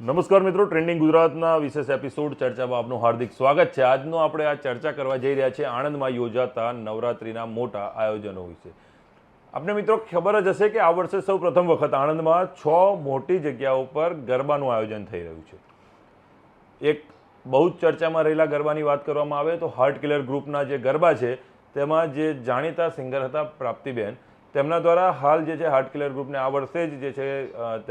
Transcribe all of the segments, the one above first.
નમસ્કાર મિત્રો ટ્રેન્ડિંગ ગુજરાતના વિશેષ એપિસોડ ચર્ચામાં આપનું હાર્દિક સ્વાગત છે. આજનો આપણે આ ચર્ચા કરવા જઈ રહ્યા છીએ આણંદમાં યોજાતા નવરાત્રિના મોટા આયોજનો વિશે. આપને મિત્રો ખબર જ હશે કે આ વર્ષે સૌ પ્રથમ વખત આણંદમાં છ મોટી જગ્યાઓ પર ગરબાનું આયોજન થઈ રહ્યું છે. એક બહુ જ ચર્ચામાં રહેલા ગરબાની વાત કરવામાં આવે તો હાર્ટ કિલર ગ્રુપના જે ગરબા છે, તેમાં જે જાણીતા સિંગર હતા પ્રાપ્તિબેન, તેમના દ્વારા હાલ જે છે હાર્ટ કિલર ગ્રુપને આ વર્ષે જ જે છે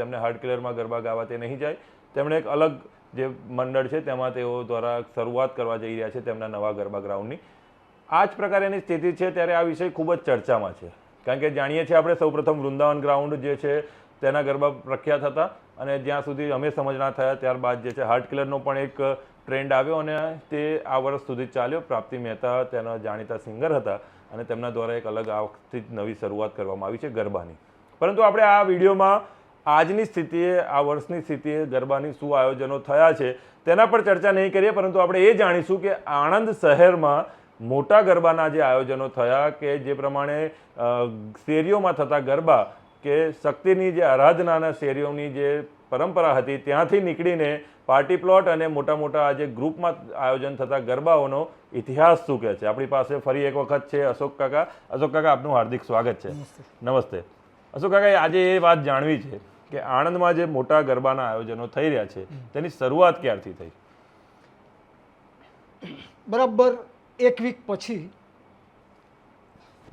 તેમને હાર્ટ કિલરમાં ગરબા ગાવા તે નહીં જાય. તેમણે એક અલગ જે મંડળ છે, તેમાં તેઓ દ્વારા શરૂઆત કરવા જઈ રહ્યા છે તેમના નવા ગરબા ગ્રાઉન્ડની. આ જ પ્રકારેની સ્થિતિ છે, ત્યારે આ વિષય ખૂબ જ ચર્ચામાં છે. કારણ કે જાણીએ છીએ આપણે સૌપ્રથમ વૃંદાવન ગ્રાઉન્ડ જે છે, તેના ગરબા પ્રખ્યાત હતા અને જ્યાં સુધી અમે સમજણા થયા, ત્યારબાદ જે છે, હાર્ટ કિલરનો પણ એક ટ્રેન્ડ આવ્યો અને તે આ વર્ષ સુધી ચાલ્યો. પ્રાપ્તિ મહેતા તેના જાણીતા સિંગર હતા અને તેમના દ્વારા એક અલગ આ વખતે નવી શરૂઆત કરવામાં આવી છે ગરબાની. પરંતુ આપણે આ વિડીયોમાં આજની સ્થિતિએ આ વર્ષની સ્થિતિએ ગરબાની શું આયોજનો થયા છે. તેના પર ચર્ચા નહીં કરીએ પરંતુ આપણે એ જાણીશું કે આણંદ શહેરમાં મોટા ગરબાના જે આયોજનો થયા કે જે પ્રમાણે શેરીઓમાં થતા ગરબા કે શક્તિની જે આરાધનાના શેરીઓની જે પરંપરા હતી ત્યાંથી નીકળીને પાર્ટી પ્લોટ અને મોટા મોટા આજે ગ્રુપમાં આયોજન થતા ગરબાઓનો ઇતિહાસ શું કહે છે. આપણી પાસે ફરી એક વખત છે અશોક કાકા. અશોક કાકા આપનું હાર્દિક સ્વાગત છે. નમસ્તે. અશોક કાકા આજે એ વાત જાણવી છે કે આણંદમાં જે મોટા ગરબાના આયોજનો થઈ રહ્યા છે તેની શરૂઆત ક્યારથી થઈ? બરાબર એક વીક પછી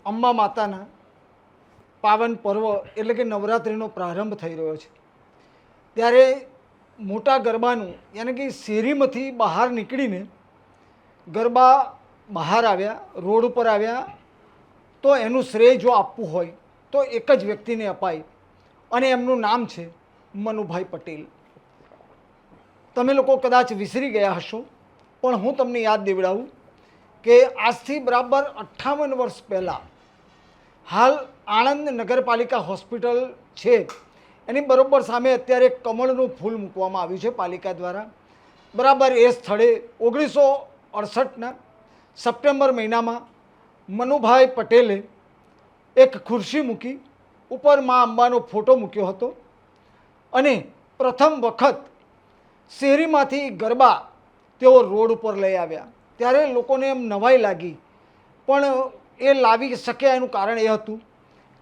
અંબા માતાના પાવન પર્વ એટલે કે નવરાત્રિનો પ્રારંભ થઈ રહ્યો છે. ત્યારે મોટા ગરબાનું યાને કે શેરીમાંથી બહાર નીકળીને ગરબા બહાર આવ્યા રોડ ઉપર આવ્યા તો એનું શ્રેય જો આપવું હોય તો એક જ વ્યક્તિને અપાય. અને એમનું નામ છે મનુભાઈ પટેલ. તમે લોકો કદાચ વિસરી ગયા હશો, પણ હું તમને યાદ દેવડાવું કે આજથી બરાબર અઠ્ઠાવન વર્ષ પહેલાં હાલ આણંદ નગરપાલિકા હોસ્પિટલ છે. એની બરાબર સામે અત્યારે કમળનું ફૂલ મૂકવામાં આવ્યું છે પાલિકા દ્વારા. બરાબર એ સ્થળે ઓગણીસો અડસઠના સપ્ટેમ્બર મહિનામાં મનુભાઈ પટેલે એક ખુરશી મૂકી ઉપર મા અંબાનો ફોટો મૂક્યો હતો. અને પ્રથમ વખત શેરીમાંથી ગરબા તેઓ રોડ ઉપર લઈ આવ્યા. ત્યારે લોકોને એમ નવાઈ લાગી. પણ એ લાવી શક્યા એનું કારણ એ હતું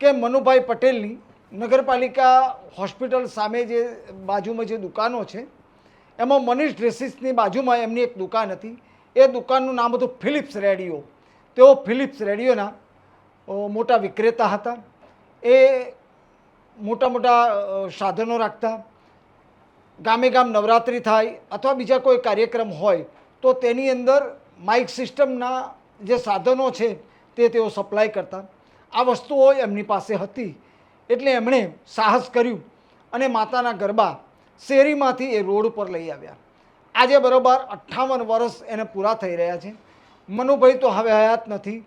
કે મનુભાઈ પટેલની નગરપાલિકા હોસ્પિટલ સામે જે બાજુમાં જે દુકાનો છે, એમાં મનીષ ડ્રેસીસની બાજુમાં એમની એક દુકાન હતી. એ દુકાનનું નામ હતું ફિલિપ્સ રેડિયો. તેઓ ફિલિપ્સ રેડિયોના મોટા વિક્રેતા હતા. એ મોટા મોટા સાધનો રાખતા. ગામે ગામ નવરાત્રિ થાય અથવા બીજા કોઈ કાર્યક્રમ હોય, તો તેની અંદર માઇક સિસ્ટમના જે સાધનો છે તે તેઓ સપ્લાય કરતા. આ વસ્તુઓ એમની પાસે હતી. એટલે એમણે સાહસ કર્યું અને માતાના ગરબા શેરીમાંથી એ રોડ ઉપર લઈ આવ્યા. આજે બરોબર અઠ્ઠાવન વર્ષ એને પૂરા થઈ રહ્યા છે. મનુભાઈ તો હવે હયાત નથી.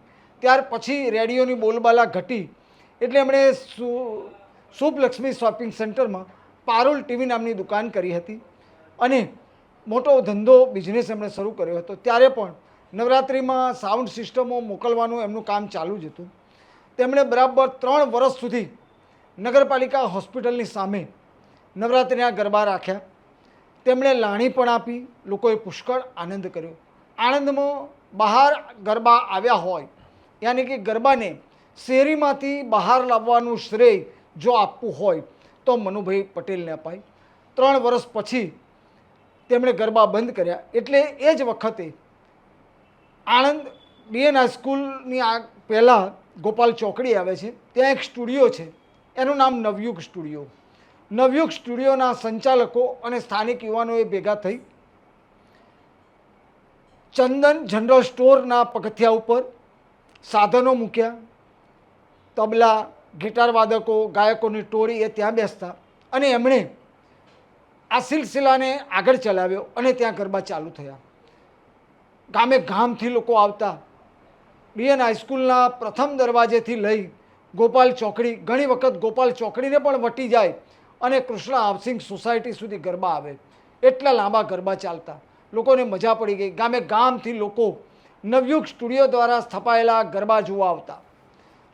ત્યાર પછી રેડિયોની બોલબાલા ઘટી એટલે એમણે સુ શુભલક્ષ્મી શોપિંગ સેન્ટરમાં પારુલ ટીવી નામની દુકાન કરી હતી અને મોટો ધંધો બિઝનેસ એમણે શરૂ કર્યો હતો. ત્યારે પણ નવરાત્રિમાં સાઉન્ડ સિસ્ટમો મોકલવાનું એમનું કામ ચાલુ જ હતું. તેમણે બરાબર ત્રણ વર્ષ સુધી નગરપાલિકા હોસ્પિટલની સામે નવરાત્રિના ગરબા રાખ્યા. તેમણે લાણી પણ આપી, લોકોએ પુષ્કળ આનંદ કર્યો. આણંદમાં બહાર ગરબા આવ્યા હોય, યાની કે ગરબાને શેરીમાંથી બહાર લાવવાનું શ્રેય જો આપવું હોય, તો મનુભાઈ પટેલને અપાય. ત્રણ વર્ષ પછી તેમણે ગરબા બંધ કર્યા. એટલે એ જ વખતે આણંદ બીએન હાઈસ્કૂલની આ પહેલાં ગોપાલ ચોકડી આવે છે. ત્યાં એક સ્ટુડિયો છે. એનું નામ નવયુગ સ્ટુડિયો. નવયુગ સ્ટુડિયોના સંચાલકો અને સ્થાનિક યુવાનોએ ભેગા થઈ ચંદન જનરલ સ્ટોરના પગથિયા ઉપર સાધનો મૂક્યા. તબલા, ગિટાર વાદકો, ગાયકોની ટોળી એ ત્યાં બેસતા અને એમણે આ સિલસિલાને આગળ ચલાવ્યો અને ત્યાં ગરબા ચાલુ થયા. ગામે ગામથી લોકો આવતા. બીએન હાઈસ્કૂલના પ્રથમ દરવાજેથી લઈ ગોપાલ ચોકડી, ઘણી વખત ગોપાલ ચોકડીને પણ વટી જાય અને કૃષ્ણ હાઉસિંગ સોસાયટી સુધી ગરબા આવે. એટલા લાંબા ગરબા ચાલતા. લોકોને મજા પડી ગઈ. ગામે ગામથી લોકો નવયુગ સ્ટુડિયો દ્વારા સ્થપાયેલા ગરબા જોવા આવતા.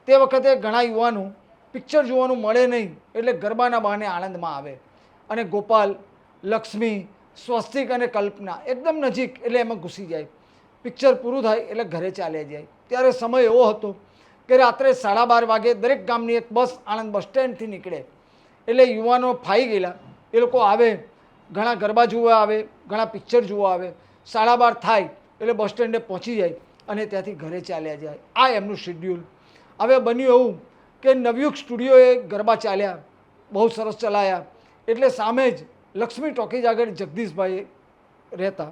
તે વખતે ઘણા યુવાનો પિક્ચર જોવાનું મળે નહીં એટલે ગરબાના બહાને આણંદમાં આવે. અને ગોપાલ, લક્ષ્મી, સ્વસ્તિક અને કલ્પના એકદમ નજીક એટલે એમાં ઘૂસી જાય. પિક્ચર પૂરું થાય એટલે ઘરે ચાલ્યા જાય. ત્યારે સમય એવો હતો કે રાત્રે સાડા બાર વાગે દરેક ગામની એક બસ આણંદ બસ સ્ટેન્ડથી નીકળે. એટલે યુવાનો ફાઈ ગયેલા. એ લોકો આવે, ઘણા ગરબા જોવા આવે, ઘણા પિક્ચર જોવા આવે. સાડા બાર થાય એટલે બસ સ્ટેન્ડે પહોંચી જાય અને ત્યાંથી ઘરે ચાલ્યા જાય. આ એમનું શેડ્યુલ હવે બન્યું એવું કે નવયુગ સ્ટુડિયોએ ગરબા ચાલ્યા બહુ સરસ ચલાયા. એટલે સામે જ લક્ષ્મી ટોકીજ આગળ જગદીશભાઈ રહેતા.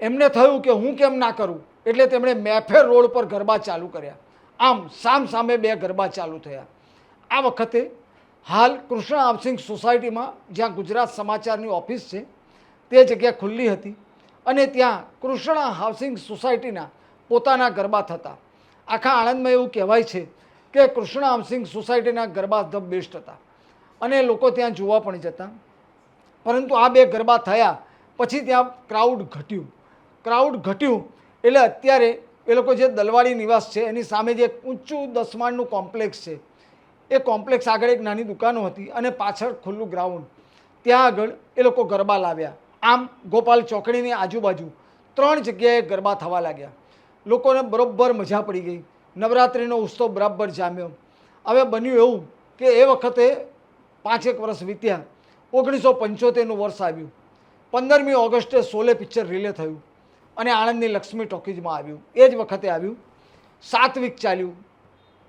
એમને થયું કે હું કેમ ના કરું? એટલે તેમણે મેફેર રોડ પર ગરબા ચાલુ કર્યા. આમ સામ સામે બે ગરબા ચાલુ થયા. આ વખતે હાલ કૃષ્ણ હાઉસિંગ સોસાયટીમાં જ્યાં ગુજરાત સમાચારની ઓફિસ છે તે જગ્યા ખુલ્લી હતી અને ત્યાં કૃષ્ણ હાઉસિંગ સોસાયટીના પોતાના ગરબા થતા. આખા આણંદમાં એવું કહેવાય છે કે કૃષ્ણ આમસિંગ સોસાયટીના ગરબા ધ બેસ્ટ હતા. અને લોકો ત્યાં જોવા પણ જતા. પરંતુ આ બે ગરબા થયા પછી ત્યાં ક્રાઉડ ઘટ્યું. ક્રાઉડ ઘટ્યું એટલે અત્યારે એ લોકો જે દલવાડી નિવાસ છે એની સામે જે ઊંચું દસ માળનું કોમ્પ્લેક્સ છે. એ કોમ્પ્લેક્સ આગળ એક નાની દુકાનો હતી અને પાછળ ખુલ્લું ગ્રાઉન્ડ. ત્યાં આગળ એ લોકો ગરબા લાવ્યા. આમ ગોપાલ ચોકડીની આજુબાજુ ત્રણ જગ્યાએ ગરબા થવા લાગ્યા. લોકોને બરોબર મજા પડી ગઈ. નવરાત્રિનો ઉત્સવ બરાબર જામ્યો. હવે બન્યું એવું કે એ વખતે પાંચેક વર્ષ વીત્યા, ઓગણીસો પંચોતેરનું વર્ષ આવ્યું. પંદરમી ઓગસ્ટે સોલે પિક્ચર રિલે થયું અને આણંદની લક્ષ્મી ટોકીઝમાં આવ્યું. એ જ વખતે આવ્યું. સાત વીક ચાલ્યું.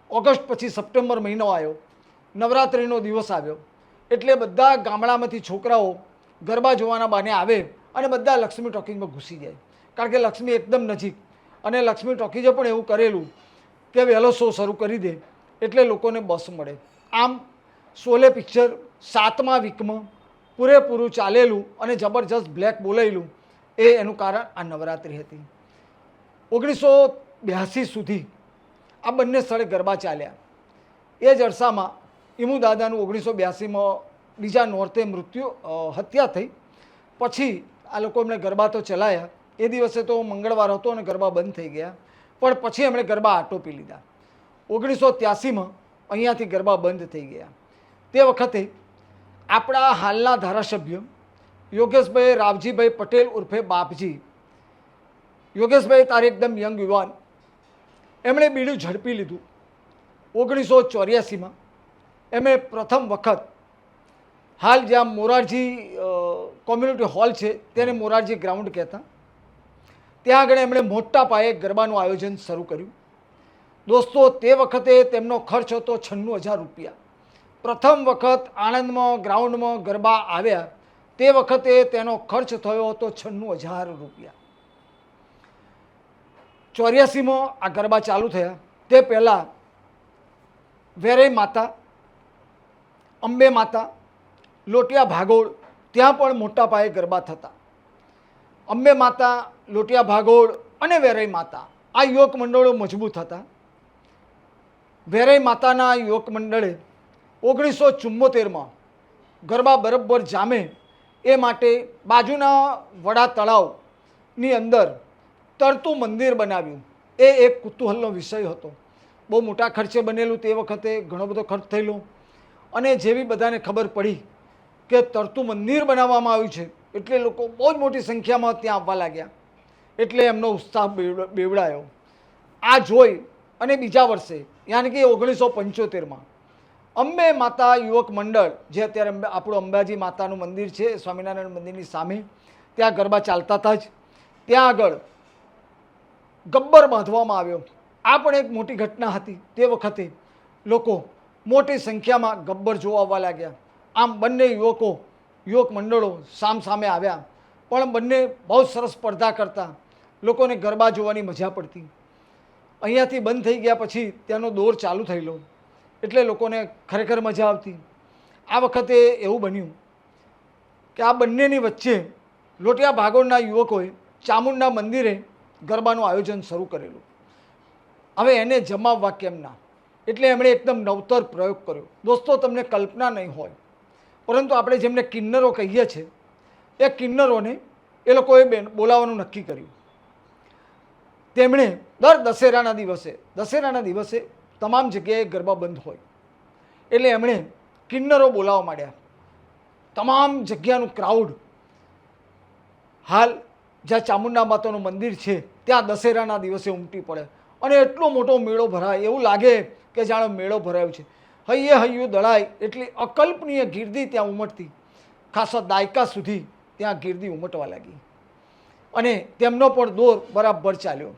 ઓગસ્ટ પછી સપ્ટેમ્બર મહિનો આવ્યો. નવરાત્રિનો દિવસ આવ્યો. એટલે બધા ગામડામાંથી છોકરાઓ ગરબા જોવાના બહાને આવે અને બધા લક્ષ્મી ટોકીઝમાં ઘૂસી જાય. કારણ કે લક્ષ્મી એકદમ નજીક. અને લક્ષ્મી ટોકીઝે પણ એવું કરેલું કે વહેલો શો શરૂ કરી દે એટલે લોકોને બસ મળે. આમ સોલે પિક્ચર સાતમા વીકમાં પૂરેપૂરું ચાલેલું અને જબરજસ્ત બ્લેક બોલાયેલું એ એનું કારણ આ નવરાત્રિ હતી. ઓગણીસો બ્યાસી સુધી આ બંને સ્થળે ગરબા ચાલ્યા. એ જ અરસામાં ઈમુ દાદાનું ઓગણીસો બ્યાસીમાં બીજા નોર્તે મૃત્યુ હત્યા થઈ. પછી આ લોકો એમણે ગરબા તો ચલાયા એ દિવસે તો મંગળવાર હતો અને ગરબા બંધ થઈ ગયા. પણ પછી એમણે ગરબા આટોપી લીધા. ઓગણીસો ત્યાસીમાં અહીંયાથી ગરબા બંધ થઈ ગયા. તે વખતે આપણા હાલના ધારાસભ્ય યોગેશભાઈ રાવજીભાઈ પટેલ ઉર્ફે બાપજી, યોગેશભાઈ તારે એકદમ યંગ યુવાન, એમણે બીડું ઝડપી લીધું. ઓગણીસો ચોર્યાસીમાં એમણે પ્રથમ વખત હાલ જ્યાં મોરારજી કોમ્યુનિટી હોલ છે, તેને મોરારજી ગ્રાઉન્ડ કહેતા. ત્યાં આગળ એમણે મોટા પાયે ગરબાનું આયોજન શરૂ કર્યું. દોસ્તો, તે વખતે તેમનો ખર્ચ હતો છન્નું હજાર રૂપિયા. પ્રથમ વખત આણંદમાં, ગ્રાઉન્ડમાં ગરબા આવ્યા. તે વખતે તેનો ખર્ચ થયો હતો છન્નું હજાર રૂપિયા. ચોર્યાસીમાં આ ગરબા ચાલુ થયા. તે પહેલાં વેરે માતા, અંબે માતા, લોટિયા ભાગોળ, ત્યાં પણ મોટા પાયે ગરબા થતા. અંબે માતા લોટિયા ભાગોળ અને વેરઈ માતા. આ યુવક મંડળો મજબૂત હતા. વેરઈ માતાના યુવક મંડળે ઓગણીસો ચુમ્મોતેરમાં ગરબા બરાબર જામે એ માટે બાજુના વડા તળાવની અંદર તરતું મંદિર બનાવ્યું. એ એક કુતૂહલનો વિષય હતો. બહુ મોટા ખર્ચે બનેલું તે વખતે ઘણો બધો ખર્ચ થયેલો. અને જેવી બધાને ખબર પડી કે તરતું મંદિર બનાવવામાં આવ્યું છે, એટલે લોકો બહુ જ મોટી સંખ્યામાં ત્યાં આવવા લાગ્યા. એટલે એમનો ઉત્સાહ બેવડ- બેવડાયો. આ જોઈ અને બીજા વર્ષે, યાની કે ઓગણીસો પંચોતેરમાં, અંબે માતા યુવક મંડળ, જે અત્યારે આપણું અંબાજી માતાનું મંદિર છે, સ્વામિનારાયણ મંદિરની સામે, ત્યાં ગરબા ચાલતા હતા જ. ત્યાં આગળ ગબ્બર બાંધવામાં આવ્યો. આ પણ એક મોટી ઘટના હતી તે વખતે. લોકો મોટી સંખ્યામાં ગબ્બર જોવા આવવા લાગ્યા. આમ બંને યુવકો, યુવક મંડળો સામ સામે આવ્યા. પણ બંને બહુ સરસ સ્પર્ધા કરતા. લોકોને ગરબા જોવાની મજા પડતી. અહીંયાથી બંધ થઈ ગયા પછી ત્યાંનો દોર ચાલુ થયેલો એટલે લોકોને ખરેખર મજા આવતી. આ વખતે એવું બન્યું કે આ બંનેની વચ્ચે લોટિયા ભાગોળના યુવકોએ ચામુંડના મંદિરે ગરબાનું આયોજન શરૂ કરેલું. હવે એને જમાવવા કેમ ના? એટલે એમણે એકદમ નવતર પ્રયોગ કર્યો. દોસ્તો, તમને કલ્પના નહીં હોય. પરંતુ આપણે જેમને કિન્નરો કહીએ છીએ, એ કિન્નરોને એ લોકોએ બેન, બોલાવવાનું નક્કી કર્યું. તેમણે દર દશેરાના દિવસે દશેરાના દિવસે તમામ જગ્યાએ ગરબા બંધ હોય. એટલે એમણે કિન્નરો બોલાવવા માંડ્યા. તમામ જગ્યાનું ક્રાઉડ હાલ જ્યાં ચામુંડા માતાનું મંદિર છે, ત્યાં દશેરાના દિવસે ઉમટી પડે. અને એટલો મોટો મેળો ભરાય, એવું લાગે કે જાણે મેળો ભરાયો છે. હૈયે હૈયું દળાય એટલી અકલ્પનીય ગીર્દી ત્યાં ઉમટતી. ખાસા દાયકા સુધી ત્યાં ગીર્દી ઉમટવા લાગી. અને તેમનો પણ દોર બરાબર ચાલ્યો.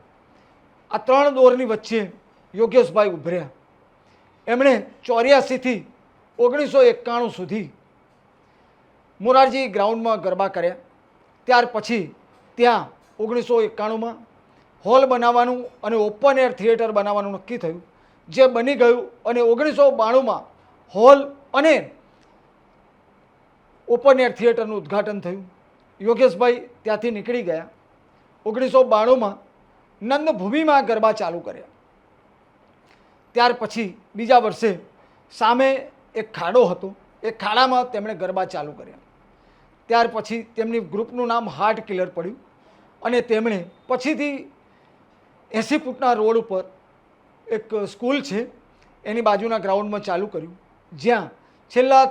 આ ત્રણ દોરની વચ્ચે યોગેશભાઈ ઉભર્યા. એમણે ચોર્યાસીથી ઓગણીસો એકાણું સુધી મોરારજી ગ્રાઉન્ડમાં ગરબા કર્યા. ત્યાર પછી ત્યાં ઓગણીસો એકાણુંમાં હોલ બનાવવાનું અને ઓપન એર થિયેટર બનાવવાનું નક્કી થયું. જે બની ગયું અને ઓગણીસો બાણુંમાં હોલ અને ઓપન એર થિયેટરનું ઉદ્ઘાટન થયું. યોગેશભાઈ ત્યાંથી નીકળી ગયા. ઓગણીસો બાણુંમાં નંદભૂમિમાં ગરબા ચાલુ કર્યા. ત્યાર પછી બીજા વર્ષે સામે એક ખાડો હતો. એ ખાડામાં તેમણે ગરબા ચાલુ કર્યા. ત્યાર પછી તેમની ગ્રુપનું નામ હાર્ટ કિલર પડ્યું અને તેમણે પછીથી એંસી ફૂટના રોડ ઉપર એક સ્કૂલ છે, એની બાજુના ગ્રાઉન્ડમાં ચાલુ કર્યું. જ્યાં છેલ્લા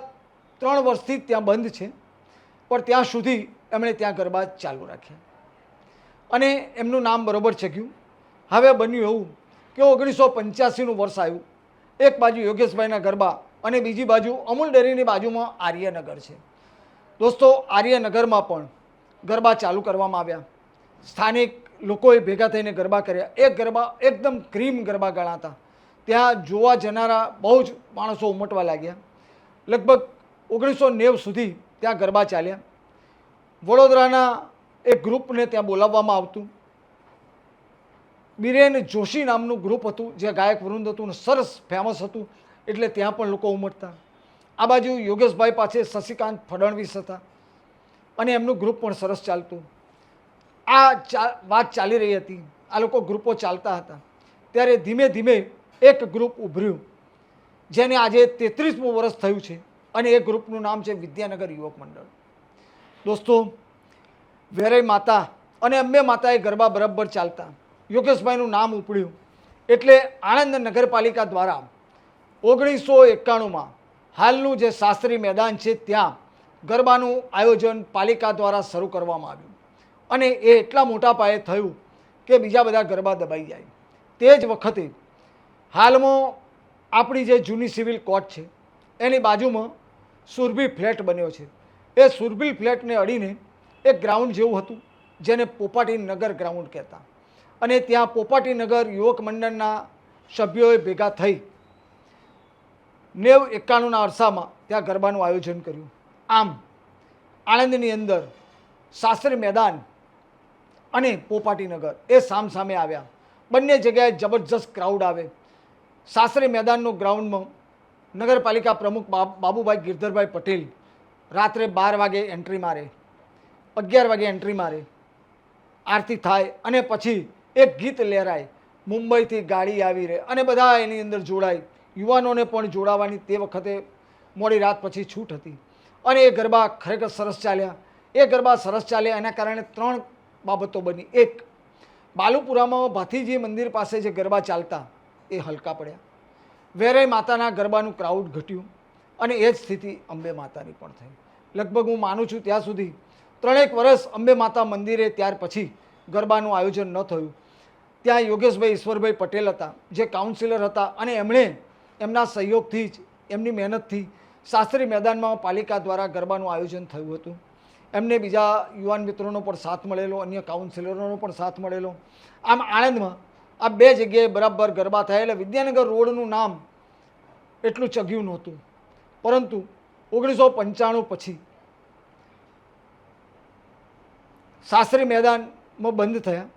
ત્રણ વર્ષથી ત્યાં બંધ છે, પણ ત્યાં સુધી એમણે ત્યાં ગરબા ચાલુ રાખ્યા. અને એમનું નામ બરોબર ચગ્યું હવે બન્યું એવું કે ઓગણીસો પંચ્યાસીનું વર્ષ આવ્યું. એક બાજુ યોગેશભાઈના ગરબા અને બીજી બાજુ અમૂલ ડેરીની બાજુમાં આર્યનગર છે. દોસ્તો, આર્યનગરમાં પણ ગરબા ચાલુ કરવામાં આવ્યા. સ્થાનિક લોકોએ ભેગા થઈને ગરબા કર્યા. એ ગરબા, એકદમ ક્રીમ ગરબા ગણાતા. ત્યાં જોવા જનારા બહુ જ માણસો ઉમટવા લાગ્યા. લગભગ ઓગણીસો નેવ સુધી ત્યાં ગરબા ચાલ્યા. વડોદરાના એક ગ્રુપને ત્યાં બોલાવવામાં આવતું. બિરેન જોશી નામનું ગ્રુપ હતું, જે ગાયક વૃંદ હતું સરસ ફેમસ હતું, એટલે ત્યાં પણ લોકો ઉમટતા. આ બાજુ યોગેશભાઈ પાસે શશિકાંત ફડણવીસ હતા. અને એમનું ગ્રુપ પણ સરસ ચાલતું. આ વાત ચાલી રહી હતી. આ લોકો ગ્રુપો ચાલતા હતા. ત્યારે ધીમે ધીમે એક ગ્રુપ ઉભર્યું, જેને આજે તેત્રીસમું વર્ષ થયું છે. અને એ ગ્રુપનું નામ છે વિદ્યાનગર યુવક મંડળ. દોસ્તો વેરાઈ માતા અને અંબે માતાએ ગરબા બરાબર ચાલતા. યોગેશભાઈનું નામ ઉપડ્યું. એટલે આણંદ નગરપાલિકા દ્વારા ઓગણીસો એકાણુંમાં હાલનું જે શાસ્ત્રી મેદાન છે ત્યાં ગરબાનું આયોજન પાલિકા દ્વારા શરૂ કરવામાં આવ્યું. અને એ એટલા મોટા પાયે થયું કે બીજા બધા ગરબા દબાઈ જાય. તે જ વખતે હાલમાં આપણી જે જૂની સિવિલ કોર્ટ છે, એની બાજુમાં સુરભી ફ્લેટ બન્યો છે. એ સુરભી ફ્લેટને અડીને એક ગ્રાઉન્ડ જેવું હતું, જેને પોપાટી નગર ગ્રાઉન્ડ કહેતા. અને ત્યાં પોપાટી નગર યુવક મંડળના સભ્યોએ ભેગા થઈ નેવ એકાણુંના અરસામાં ત્યાં ગરબાનું આયોજન કર્યું. આમ, આણંદની અંદર શાસ્ત્રી મેદાન અને પોપાટી નગર એ સામસામે આવ્યા. બંને જગ્યાએ જબરજસ્ત ક્રાઉડ આવે. શાસ્ત્રી મેદાનનું ગ્રાઉન્ડમાં નગરપાલિકા પ્રમુખ બાબ- બાબુભાઈ ગિરધરભાઈ પટેલ રાત્રે બાર વાગે એન્ટ્રી મારે. અગિયાર વાગે એન્ટ્રી મારે. આરતી થાય અને પછી એક ગીત લહેરાય મુંબઈથી ગાડી આવી રહે અને બધા એની અંદર જોડાય. યુવાનોને પણ જોડાવાની તે વખતે મોડી રાત પછી છૂટ હતી. અને એ ગરબા ખરેખર સરસ ચાલ્યા. એ ગરબા સરસ ચાલ્યા એના કારણે ત્રણ બાબતો બની. એક, બાલુપુરામાં ભાથીજી મંદિર પાસે જે ગરબા ચાલતા એ હલકા પડ્યા. વેરાઈ માતાના ગરબાનું ક્રાઉડ ઘટ્યું અને એ જ સ્થિતિ અંબે માતાની પણ થઈ. લગભગ હું માનું છું ત્યાં સુધી ત્રણેક વર્ષ અંબે માતા મંદિરે ત્યાર પછી ગરબાનું આયોજન ન થયું. ત્યાં યોગેશભાઈ ઈશ્વરભાઈ પટેલ હતા, જે કાઉન્સિલર હતા અને એમણે એમના સહયોગથી જ, એમની મહેનતથી શાસ્ત્રી મેદાનમાં પાલિકા દ્વારા ગરબાનું આયોજન થયું હતું. એમને બીજા યુવાન મિત્રોનો પણ સાથ મળેલો, અન્ય કાઉન્સિલરોનો પણ સાથ મળેલો. આમ આણંદમાં આ બે જગ્યાએ બરાબર ગરબા થયા એટલે વિદ્યાનગર રોડનું નામ એટલું ચગ્યું નહોતું. પરંતુ ઓગણીસો પંચાણું પછી શાસ્ત્રી મેદાનમાં બંધ થયા.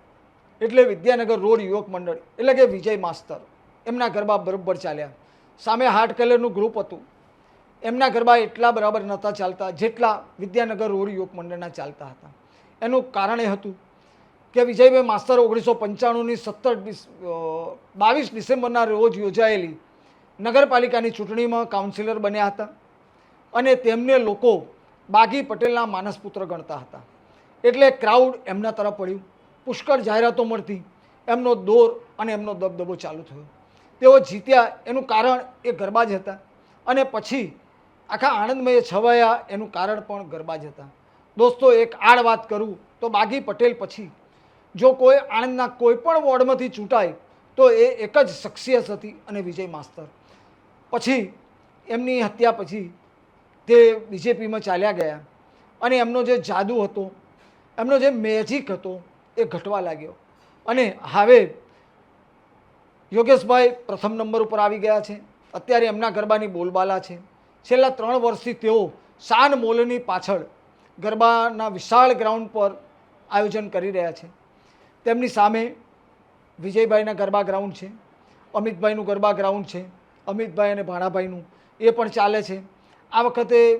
એટલે વિદ્યાનગર રોડ યુવક મંડળ, એટલે કે વિજય માસ્તર, એમના ગરબા બરાબર ચાલ્યા. સામે હાર્ટ કલરનું ગ્રુપ હતું. એમના ગરબા એટલા બરાબર નહોતા ચાલતા જેટલા વિદ્યાનગર રોડ યુવક મંડળના ચાલતા હતા. એનું કારણ એ હતું કે વિજયભાઈ માસ્તર ઓગણીસો પંચાણુંની સત્તર બાવીસ ડિસેમ્બરના રોજ યોજાયેલી નગરપાલિકાની ચૂંટણીમાં કાઉન્સિલર બન્યા હતા અને તેમને લોકો બાગી પટેલના માનસપુત્ર ગણતા હતા. એટલે ક્રાઉડ એમના તરફ પડ્યું. પુષ્કળ જાહેરાતો મળતી. એમનો દોર અને એમનો દબદબો ચાલુ થયો. તેઓ જીત્યા એનું કારણ એ ગરબા જ હતા. અને પછી આખા આણંદમય છવાયા એનું કારણ પણ ગરબા જ હતા. દોસ્તો, એક આડ વાત કરું તો બાગી પટેલ પછી. જો કોઈ આણંદના કોઈ પણ વોર્ડમાંથી ચૂંટાય, તો એ એક જ શખ્સિયત હતી અને વિજય માસ્તર. પછી એમની હત્યા પછી તે બીજેપીમાં ચાલ્યા ગયા. અને એમનો જે જાદુ હતો એમનો જે મેજિક હતો એ ઘટવા લાગ્યો. અને હવે યોગેશભાઈ પ્રથમ નંબર ઉપર આવી ગયા છે. અત્યારે એમના ગરબાની બોલબાલા છે. છેલ્લા ત્રણ વર્ષથી તેઓ શાન મોલની પાછળ ગરબાના વિશાળ ગ્રાઉન્ડ પર આયોજન કરી રહ્યા છે. તેમની સામે વિજયભાઈના ગરબા ગ્રાઉન્ડ છે. અમિતભાઈનું ગરબા ગ્રાઉન્ડ છે. અમિતભાઈ અને ભાણાભાઈનું એ પણ ચાલે છે. આ વખતે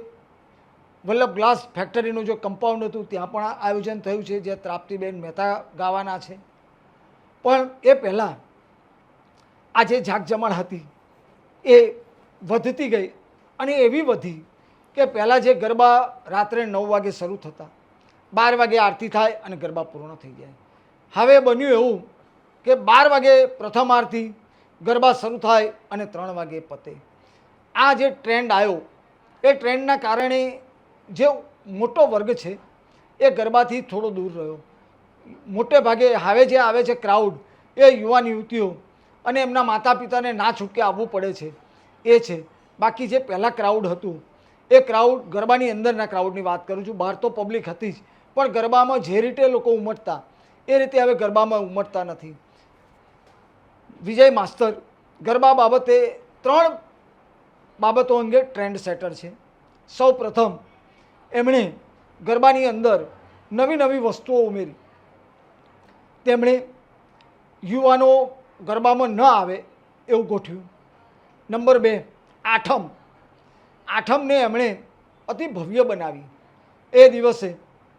વલ્લભ ગ્લાસ ફેક્ટરીનું જો કમ્પાઉન્ડ હતું, ત્યાં પણ આયોજન થયું છે, જે ત્રાપ્તિબેન મહેતા ગાવાના છે. પણ એ પહેલાં આ જે જાગજમાળ હતી, એ વધતી ગઈ અને એવી વધી કે પહેલાં જે ગરબા રાત્રે નવ વાગે શરૂ થતા, બાર વાગે આરતી થાય અને ગરબા પૂર્ણ થઈ જાય. હવે બન્યું એવું કે બાર વાગે પ્રથમ આરતી, ગરબા શરૂ થાય અને ત્રણ વાગે પતે. આ જે ટ્રેન્ડ આવ્યો, એ ટ્રેન્ડના કારણે જે મોટો વર્ગ છે, એ ગરબાથી થોડો દૂર રહ્યો. મોટે ભાગે હવે જે આવે છે ક્રાઉડ એ યુવાન યુવતીઓ અને એમના માતા પિતાને ના છૂટકે આવવું પડે છે. એ છે. બાકી જે પહેલાં ક્રાઉડ હતું, એ ક્રાઉડ ગરબાની અંદરના ક્રાઉડની વાત કરું છું. બહાર તો પબ્લિક હતી જ, પણ ગરબામાં જે રીતે લોકો ઉમટતા, એ રીતે હવે ગરબામાં ઉમટતા નથી. વિજય માસ્તર, ગરબા બાબતે ત્રણ બાબતો અંગે ટ્રેન્ડ સેટર છે. સૌ પ્રથમ એમણે ગરબાની અંદર નવી નવી વસ્તુઓ ઉમેરી. તેમણે યુવાનો ગરબામાં ન આવે એવું ગોઠવ્યું. નંબર બે, આઠમ. આઠમને એમણે અતિ ભવ્ય બનાવી. એ દિવસે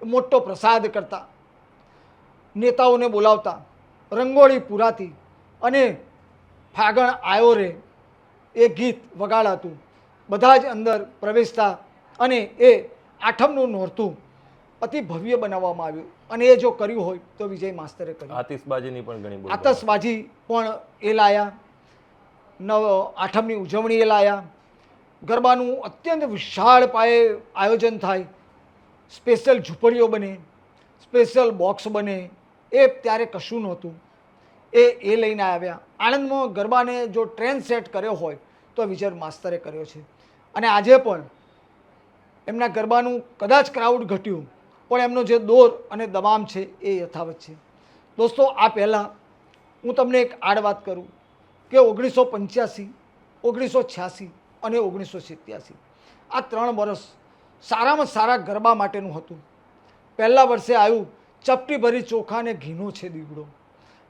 મોટો પ્રસાદ કરતા, નેતાઓને બોલાવતા, રંગોળી પુરાતી અને ફાગણ આવ્યો રે એ ગીત વગાડાતું. બધા જ અંદર પ્રવેશતા અને એ આઠમનું નોરતું અતિ ભવ્ય બનાવવામાં આવ્યું. અને એ જો કર્યું હોય તો વિજય માસ્તરે કર્યું. આતિશબાજીની પણ ઘણી આતશબાજી પણ એ લાયા. નવ આઠમની ઉજવણી એ લાયા. ગરબાનું અત્યંત વિશાળ પાયે આયોજન થાય. સ્પેશિયલ ઝૂંપડીઓ બને સ્પેશિયલ બોક્સ બને એ ત્યારે કશું નહોતું. એ એ લઈને આવ્યા. આણંદમાં ગરબાને જો ટ્રેન્ડ સેટ કર્યો હોય તો વિજય માસ્તરે કર્યો છે. અને આજે પણ એમના ગરબાનું કદાચ ક્રાઉડ ઘટ્યું, પણ એમનો જે દોર અને દબામ છે એ યથાવત છે. દોસ્તો, આ પહેલાં હું તમને એક આડ વાત કરું કે ઓગણીસો પંચ્યાસી, ઓગણીસો છ્યાસી અને ઓગણીસો સિત્યાસી. આ ત્રણ વર્ષ સારામાં સારા ગરબા માટેનું હતું. પહેલાં વર્ષે આવ્યું ચપટી ભરી ચોખા અને ઘીનો છે દીવડો.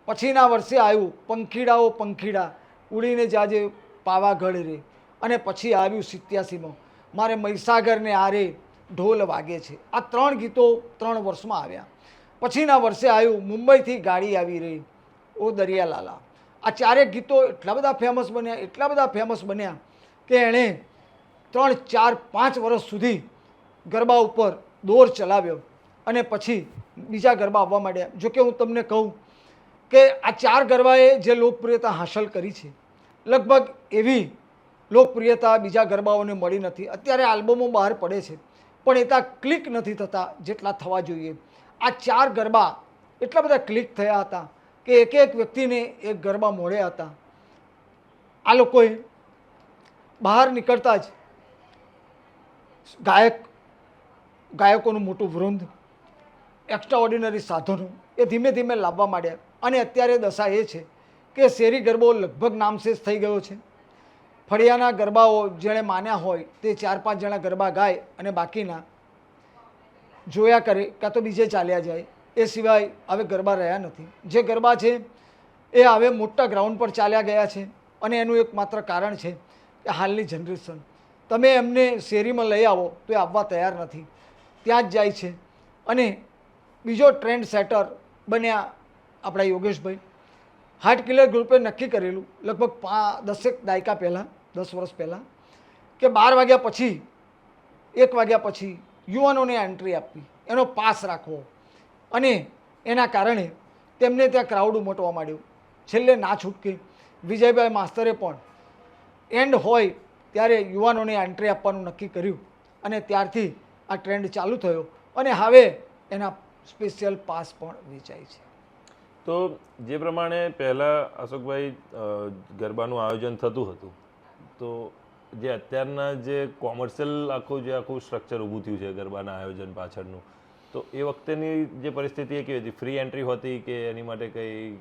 પછીના વર્ષે આવ્યું પંખીડાઓ પંખીડા, ઉડીને જાજે પાવાગઢ રે. અને પછી આવ્યું સિત્યાસીમાં. મારે મહીસાગરને આરે ઢોલ વાગે છે. આ ત્રણ ગીતો ત્રણ વર્ષમાં આવ્યા. પછીના વર્ષે આવ્યું, મુંબઈથી ગાડી આવી રહી. ઓ દરિયાલાલા. આ ચારેક ગીતો એટલા બધા ફેમસ બન્યા, એટલા બધા ફેમસ બન્યા કે એણે ત્રણ, ચાર, પાંચ વર્ષ સુધી ગરબા ઉપર દોર ચલાવ્યો અને પછી બીજા ગરબા આવવા માંડ્યા. જો કે હું તમને કહું કે આ ચાર ગરબાએ જે લોકપ્રિયતા હાંસલ કરી છે, લગભગ એવી લોકપ્રિયતા બીજા ગરબાઓને મળી નથી. અત્યારે આલ્બમો બહાર પડે છે, પણ એટલા ક્લિક નથી થતા જેટલા થવા જોઈએ. આ ચાર ગરબા એટલા બધા ક્લિક થયા હતા કે એક એક વ્યક્તિને એક ગરબા મળ્યા હતા. આ લોકોએ બહાર નીકળતા જ ગાયક, ગાયકોનું મોટું વૃંદ એક્સ્ટ્રા ઓર્ડિનરી સાધનો એ ધીમે ધીમે લાવવા માંડ્યા. અને અત્યારે દશા એ છે કે શેરી ગરબો લગભગ નામશેષ થઈ ગયો છે. ફળિયાના ગરબાઓ જેણે માન્યા હોય તે ચાર પાંચ જણા ગરબા ગાય અને બાકીના જોયા કરે કાં તો બીજે ચાલ્યા જાય, એ સિવાય હવે ગરબા રહ્યા નથી. જે ગરબા છે એ હવે મોટા ગ્રાઉન્ડ પર ચાલ્યા ગયા છે અને એનું એક માત્ર કારણ છે કે હાલની જનરેશન. તમે એમને શેરીમાં લઈ આવો તો એ આવવા તૈયાર નથી. ત્યાં જ જાય છે. અને બીજો ટ્રેન્ડ સેટર બન્યા આપણા યોગેશભાઈ. હાર્ટ કિલર ગ્રુપે નક્કી કરેલું, લગભગ પા દસેક દાયકા પહેલાં દસ વર્ષ પહેલાં, કે બાર વાગ્યા પછી, એક વાગ્યા પછી યુવાનોને એન્ટ્રી આપવી, એનો પાસ રાખવો. અને એના કારણે તેમને ત્યાં ક્રાઉડ ઉમટવા માંડ્યું. છેલ્લે ના છૂટકે વિજયભાઈ માસ્તરે પણ એન્ડ હોય ત્યારે યુવાનોને એન્ટ્રી આપવાનું નક્કી કર્યું અને ત્યારથી આ ટ્રેન્ડ ચાલુ થયો અને હવે એના સ્પેશિયલ પાસ પણ વેચાય છે. તો જે પ્રમાણે પહેલાં અશોકભાઈ ગરબાનું આયોજન થતું હતું તો જે અત્યારના જે કોમર્શિયલ આખું જે આખું સ્ટ્રક્ચર ઊભું થયું છે ગરબાના આયોજન પાછળનું તો એ વખતેની જે પરિસ્થિતિ એ કેવી હતી? ફ્રી એન્ટ્રી હતી કે એની માટે કંઈ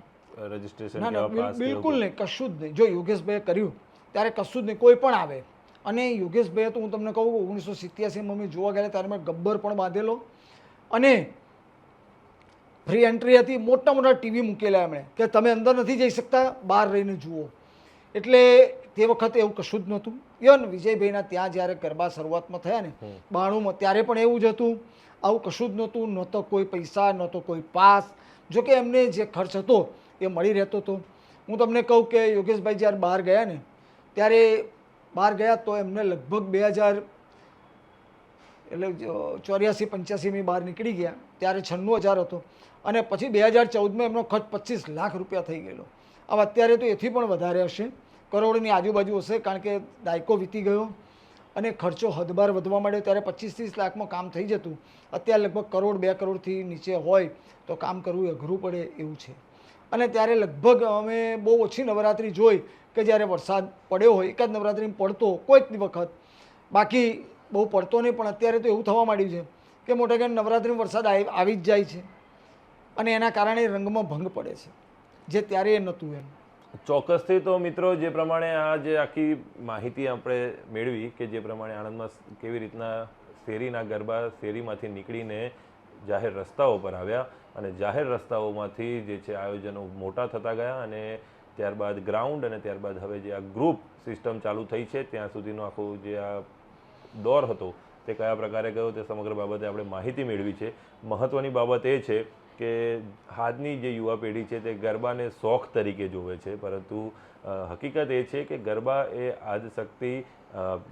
રજિસ્ટ્રેશન બિલકુલ નહીં કશું જ નહીં. જો યોગેશભાઈએ કર્યું ત્યારે કશું જ નહીં કોઈ પણ આવે. અને યોગેશભાઈએ તો હું તમને કહું ઓગણીસો સિત્યાસીમાં અમે જોવા ગયા ત્યારે મેં ગબ્બર પણ બાંધેલો. અને ફ્રી એન્ટ્રી હતી મોટા મોટા ટીવી મૂકેલા એમણે કે તમે અંદર નથી જઈ શકતા બહાર રહીને જુઓ. એટલે તે વખતે એવું કશું જ નહોતું. યન વિજયભાઈના ત્યાં જ્યારે ગરબા શરૂઆતમાં થયા ને બાણુંમાં ત્યારે પણ એવું જ હતું. આવું કશું જ નહોતું નહોતો કોઈ પૈસા નહોતો કોઈ પાસ. જોકે એમને જે ખર્ચ હતો એ મળી રહેતો હતો હું તમને કહું કે યોગેશભાઈ જ્યારે બહાર ગયા ને ત્યારે બહાર ગયા તો એમને લગભગ બે હજાર એટલે ચોર્યાસી પંચ્યાસીમી બહાર નીકળી ગયા. ત્યારે છન્નું હજાર હતો. અને પછી બે હજાર ચૌદમાં એમનો ખર્ચ પચીસ લાખ રૂપિયા થઈ ગયેલો. હવે અત્યારે તો એથી પણ વધારે હશે. કરોડની આજુબાજુ હશે કારણ કે દાયકો વીતી ગયો અને ખર્ચો હદબાર વધવા માંડ્યો ત્યારે પચીસ ત્રીસ લાખમાં કામ થઈ જતું. અત્યારે લગભગ કરોડ, બે કરોડથી નીચે હોય તો કામ કરવું અઘરું પડે એવું છે. અને ત્યારે લગભગ અમે બહુ ઓછી નવરાત્રિ જોઈ કે જ્યારે વરસાદ પડ્યો હોય, એકાદ નવરાત્રિમાં પડતો કોઈક વખત. બાકી બહુ પડતો નહીં, પણ અત્યારે તો એવું થવા માંડ્યું છે કે મોટા ભાગે નવરાત્રિમાં વરસાદ આવી જ જાય છે. અને એના કારણે રંગમાં ભંગ પડે છે, જે ત્યારે એ નહોતું એમ. ચોક્કસથી તો મિત્રો જે પ્રમાણે આ જે આખી માહિતી આપણે મેળવી કે જે પ્રમાણે આણંદમાં કેવી રીતના શેરીના ગરબા શેરીમાંથી નીકળીને જાહેર રસ્તાઓ પર આવ્યા અને જાહેર રસ્તાઓમાંથી જે છે આયોજનો મોટા થતા ગયા અને ત્યારબાદ ગ્રાઉન્ડ અને ત્યારબાદ હવે જે આ ગ્રુપ સિસ્ટમ ચાલુ થઈ છે, ત્યાં સુધીનો આખો જે આ દોર હતો તે કયા પ્રકારે ગયો તે સમગ્ર બાબતે આપણે માહિતી મેળવી છે. મહત્ત્વની બાબત એ છે કે આજની જે યુવા પેઢી છે તે ગરબાને શોખ તરીકે જોવે છે, પરંતુ હકીકત એ છે કે ગરબા એ આદશક્તિ શક્તિ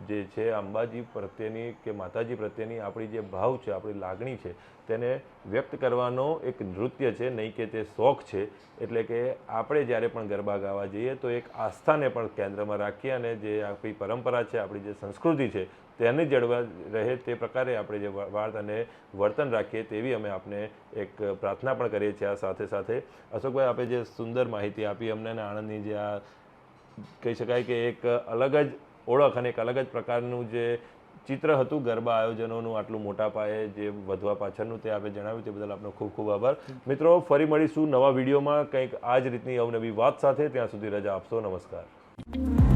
જે છે અંબાજી પ્રત્યેની કે માતાજી પ્રત્યેની આપણી જે ભાવ છે, આપણી લાગણી છે, તેને વ્યક્ત કરવાનો એક નૃત્ય છે, નહીં કે તે શોખ છે. એટલે કે આપણે જ્યારે પણ ગરબા ગાવા જઈએ તો એક આસ્થાને પણ કેન્દ્રમાં રાખીએ અને જે આપણી પરંપરા છે, આપણી જે સંસ્કૃતિ છે તેને જળવા રહે તે પ્રકારે આપણે જે વાત અને વર્તન રાખીએ તેવી અમે આપને એક પ્રાર્થના પણ કરીએ છીએ. આ સાથે સાથે અશોકભાઈ, આપે જે સુંદર માહિતી આપી અમને અને આણંદની જે આ કહી શકાય કે એક અલગ જ ઓળખ અને એક અલગ જ પ્રકારનું જે ચિત્ર હતું ગરબા આયોજનોનું, આટલું મોટા પાયે જે વધવા પાછળનું તે આપણે જણાવ્યું તે બદલ આપનો ખૂબ ખૂબ આભાર. મિત્રો, ફરી મળીશું નવા વિડીયોમાં. કંઈક આ જ રીતની અવનવી વાત સાથે. ત્યાં સુધી રજા આપશો. નમસ્કાર.